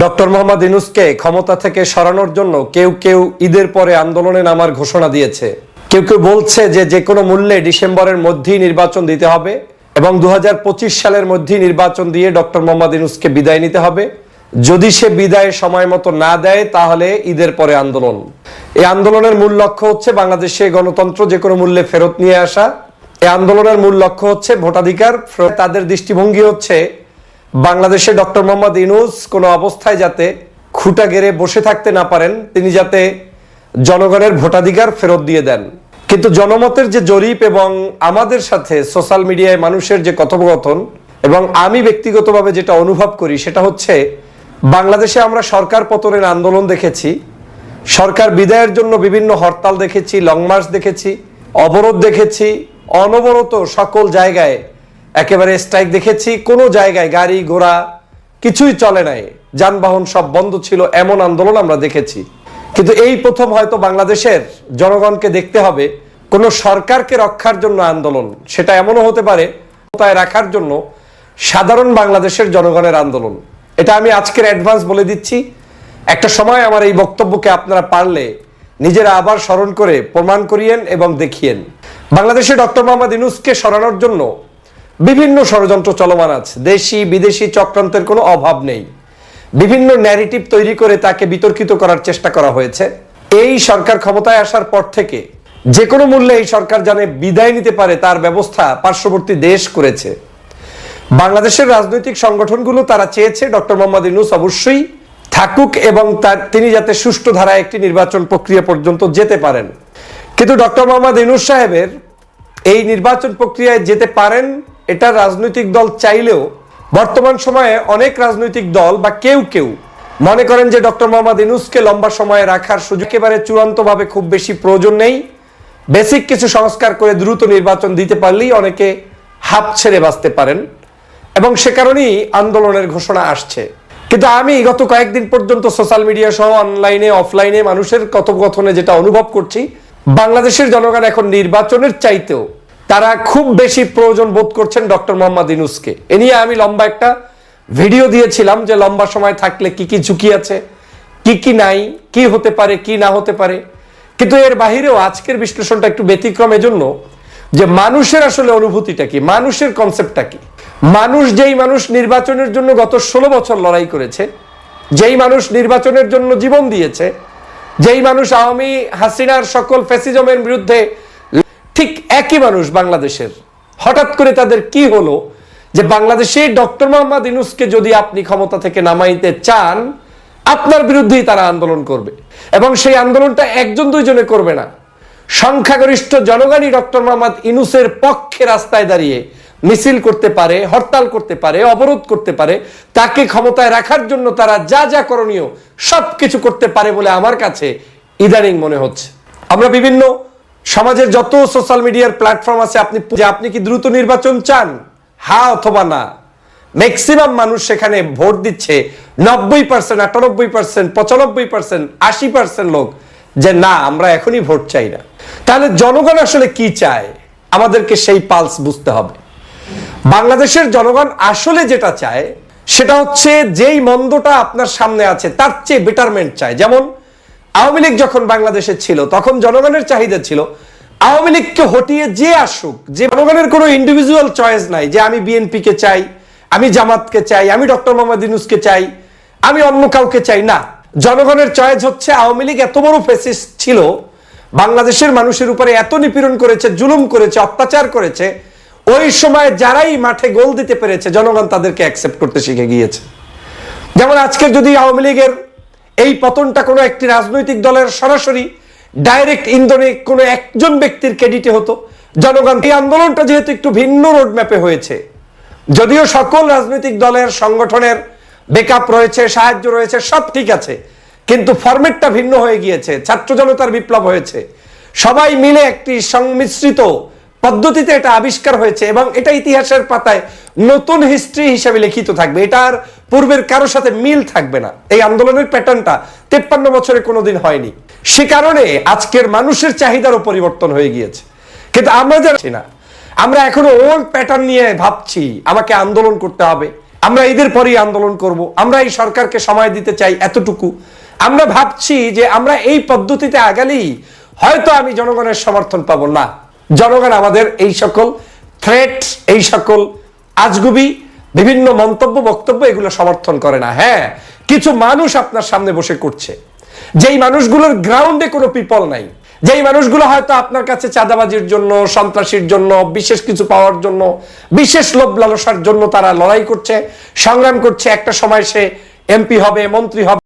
Doctor Mohammad ইনুসকে ক্ষমতা থেকে সরানোর জন্য কেউ কেউ ঈদের পরে আন্দোলনে নামার ঘোষণা দিয়েছে। কেউ কেউ বলছে যে যে কোনো মূল্যে ডিসেম্বরের মধ্যেই নির্বাচন দিতে হবে এবং দু হাজার পঁচিশ সালের মধ্যেই নির্বাচন দিয়ে ডক্টর মোহাম্মদ ইনুসকে বিদায় নিতে হবে। যদি সে বিদায় সময় মতো না দেয়, তাহলে ঈদের পরে আন্দোলন। এই আন্দোলনের মূল লক্ষ্য হচ্ছে বাংলাদেশে গণতন্ত্র যে কোনো মূল্যে ফেরত নিয়ে আসা। এই আন্দোলনের মূল লক্ষ্য হচ্ছে ভোটাধিকার তাদের দৃষ্টিভঙ্গি হচ্ছে বাংলাদেশে ডক্টর মোহাম্মদ ইনুস কোনো অবস্থায় যাতে খুঁটা গেড়ে বসে থাকতে না পারেন, তিনি যাতে জনগণের ভোটাধিকার ফেরত দিয়ে দেন। কিন্তু জনমতের যে জরিপ এবং আমাদের সাথে সোশ্যাল মিডিয়ায় মানুষের যে কথোপকথন এবং আমি ব্যক্তিগতভাবে যেটা অনুভব করি, সেটা হচ্ছে বাংলাদেশে আমরা সরকার পতনের আন্দোলন দেখেছি, সরকার বিদায়ের জন্য বিভিন্ন হরতাল দেখেছি, লং মার্চ দেখেছি, অবরোধ দেখেছি, অনবরত সকল জায়গায় একেবারে স্ট্রাইক দেখেছি, কোনো জায়গায় গাড়ি, ঘোড়া কিছুই চলে নাই। যানবাহন সব বন্ধ ছিল, এমন আন্দোলন আমরা দেখেছি। কিন্তু এই প্রথম হয়তো বাংলাদেশের জনগণকে দেখতে হবে, কোনো সরকারকে রক্ষার জন্য আন্দোলন, সেটা এমনও হতে পারে, ক্ষমতায় রাখার জন্য সাধারণ বাংলাদেশের জনগণের আন্দোলন। এটা আমি আজকের অ্যাডভান্স বলে দিচ্ছি। একটা সময় আমার এই বক্তব্যকে আপনারা পারলে নিজেরা আবার স্মরণ করে প্রমাণ করিয়েন এবং দেখিয়েন। বাংলাদেশে ডক্টর মোহাম্মদ ইনুসকে সরানোর জন্য বিভিন্ন ষড়যন্ত্র চলমান আছে। দেশি, বিদেশি চক্রান্তের কোনো অভাব নেই। বিভিন্ন ন্যারেটিভ তৈরি করে তাকে বিতর্কিত করার চেষ্টা করা হয়েছে। এই সরকার ক্ষমতায় আসার পর থেকে যে কোনো মূল্যে এই সরকার জানে বিদায় নিতে পারে, তার ব্যবস্থা পার্শ্ববর্তী দেশ করেছে। বাংলাদেশের রাজনৈতিক সংগঠনগুলো তারা চেয়েছে ডক্টর মোহাম্মদ ইউনুস অবশ্যই থাকুক এবং তার তিনি যাতে সুষ্ঠু ধারায় একটি নির্বাচন প্রক্রিয়া পর্যন্ত যেতে পারেন। কিন্তু ডক্টর মোহাম্মদ ইউনুস সাহেবের এই নির্বাচন প্রক্রিয়ায় যেতে পারেন এটা রাজনৈতিক দল চাইলেও বর্তমান সময়ে অনেক রাজনৈতিক দল বা কেউ কেউ মনে করেন যে ডক্টর মোহাম্মদ ইনুসকে লম্বা সময়ে রাখার সুযোগ একেবারে চূড়ান্তভাবে খুব বেশি প্রয়োজন নেই। বেসিক কিছু সংস্কার করে দ্রুত নির্বাচন দিতে পারলেই অনেকে হাফ ছেড়ে বাঁচতে পারেন এবং সে কারণেই আন্দোলনের ঘোষণা আসছে। কিন্তু আমি গত কয়েকদিন পর্যন্ত সোশ্যাল মিডিয়া সহ অনলাইনে, অফলাইনে মানুষের কথোপকথনে যেটা অনুভব করছি, বাংলাদেশের জনগণ এখন নির্বাচনের চাইতেও তারা খুব বেশি প্রয়োজন বোধ করছেন ডক্টর মোহাম্মদ ইনুসকে এ নিয়ে আমি লম্বা একটা ভিডিও দিয়েছিলাম যে লম্বা সময় থাকলে কি কি ঝুঁকি আছে, কি কি নাই, কি হতে পারে, কি না হতে পারে। কিন্তু এর বাহিরেও আজকের বিশ্লেষণটা একটু ব্যতিক্রম এজন্য যে মানুষের আসলে অনুভূতিটা কি, মানুষের কনসেপ্টটা কি। মানুষ যেই মানুষ নির্বাচনের জন্য গত ষোলো বছর লড়াই করেছে, যেই মানুষ নির্বাচনের জন্য জীবন দিয়েছে, যেই মানুষ আওয়ামী হাসিনার সকল ফ্যাসিজমের বিরুদ্ধে ঠিক একই মানুষ বাংলাদেশের। হঠাৎ করে তাদের কি হলো? যে বাংলাদেশে ডক্টর মোহাম্মদ ইনুসকে যদি আপনি ক্ষমতা থেকে নামাইতে চান, আপনার বিরুদ্ধেই তারা আন্দোলন করবে। এবং সেই আন্দোলনটা একজন দুইজনে করবে না। সংখ্যাগরিষ্ঠ জনগণই ডক্টর মোহাম্মদ ইনুসের পক্ষে রাস্তায় দাঁড়িয়ে মিছিল করতে পারে, হরতাল করতে পারে, অবরোধ করতে পারে, তাকে ক্ষমতায় রাখার জন্য তারা যা যা করণীয় সব কিছু করতে পারে বলে আমার কাছে ইদানিং মনে হচ্ছে। আমরা বিভিন্ন সমাজের যত সোশ্যাল মিডিয়ার প্ল্যাটফর্ম আছে, আপনি আপনি কি দ্রুত নির্বাচন চান? হ্যাঁ অথবা না? ম্যাক্সিমাম মানুষ সেখানে ভোট দিচ্ছে নব্বই পার্সেন্ট আটানব্বই পার্সেন্ট পঁচানব্বই পার্সেন্ট আশি পার্সেন্ট লোক যে না, আমরা এখনই ভোট চাই না। তাহলে জনগণ আসলে কি চায়? আমাদেরকে সেই পালস বুঝতে হবে। বাংলাদেশের জনগণ আসলে যেটা চায়, সেটা হচ্ছে যেই মন্দটা আপনার সামনে আছে, তার চেয়ে বেটারমেন্ট চায়। যেমন আওয়ামী লীগ যখন বাংলাদেশে ছিল, তখন জনগণের চাহিদা ছিল, আওয়ামী লীগকে হটিয়ে যে আসুক, যে জনগণের কোনো ইন্ডিভিজুয়াল চয়েস নাই, যে আমি বিএনপি কে চাই, আমি জামাতকে চাই, আমি ডক্টর মোহাম্মদ ইউনুসকে চাই, আমি অন্য কাউকে চাই, না। জনগণের চয়েস হচ্ছে আওয়ামী লীগ এত বড় ফেসিস্ট ছিল, বাংলাদেশের মানুষের উপরে এত নিপীড়ন করেছে, জুলুম করেছে, অত্যাচার করেছে, ওই সময় যারাই মাঠে গোল দিতে পেরেছে, জনগণ তাদেরকে অ্যাকসেপ্ট করতে শিখে গিয়েছে। যেমন আজকে যদি আওয়ামী লীগের এই পতনটা কোনো একটি রাজনৈতিক দলের সরাসরি ডাইরেক্ট ইন্ধনে কোনো একজন ব্যক্তির ক্রেডিটে হতো। জনগণ, এই আন্দোলনটা যেহেতু একটু ভিন্ন রোডম্যাপে হয়েছে, যদিও সকল রাজনৈতিক দলের সংগঠনের বেকআপ রয়েছে, সাহায্য রয়েছে, সব ঠিক আছে, কিন্তু ফরম্যাটটা ভিন্ন হয়ে গিয়েছে, ছাত্র জনতার বিপ্লব হয়েছে। সবাই মিলে একটি সংমিশ্রিত পদ্ধতিতে এটা আবিষ্কার হয়েছে এবং এটা ইতিহাসের পাতায় নতুন হিস্ট্রি হিসেবে লিখিত থাকবে। এটার পূর্বের কারোর সাথে মিল থাকবে না। এই আন্দোলনের প্যাটার্নটা তেপ্পান্ন বছরে কোনোদিন হয়নি। সে কারণে আজকের মানুষের চাহিদারও পরিবর্তন হয়ে গিয়েছে। কিন্তু আমরা জানছি না, আমরা এখনও ওল্ড প্যাটার্ন নিয়ে ভাবছি, আমাকে আন্দোলন করতে হবে। আমরা ঈদের পরেই আন্দোলন করব। আমরা এই সরকারকে সময় দিতে চাই এতটুকু। আমরা ভাবছি যে আমরা এই পদ্ধতিতে আগালেই হয়তো আমি জনগণের সমর্থন পাবো। না জনগণ আমাদের এই সকল থ্রেট এই সকল আজগুবি, বিভিন্ন মন্তব্য, বক্তব্য এগুলো সমর্থন করে না। হ্যাঁ কিছু মানুষ আপনার সামনে বসে করছে। যেই মানুষগুলোর গ্রাউন্ডে কোনো পিপল নাই। যেই মানুষগুলো হয়তো আপনার কাছে চাঁদাবাজির জন্য, সন্ত্রাসীর জন্য, বিশেষ কিছু পাওয়ার জন্য, বিশেষ লোভ লালসার জন্য তারা লড়াই করছে, সংগ্রাম করছে। একটা সময় সে এমপি হবে, মন্ত্রী হবে।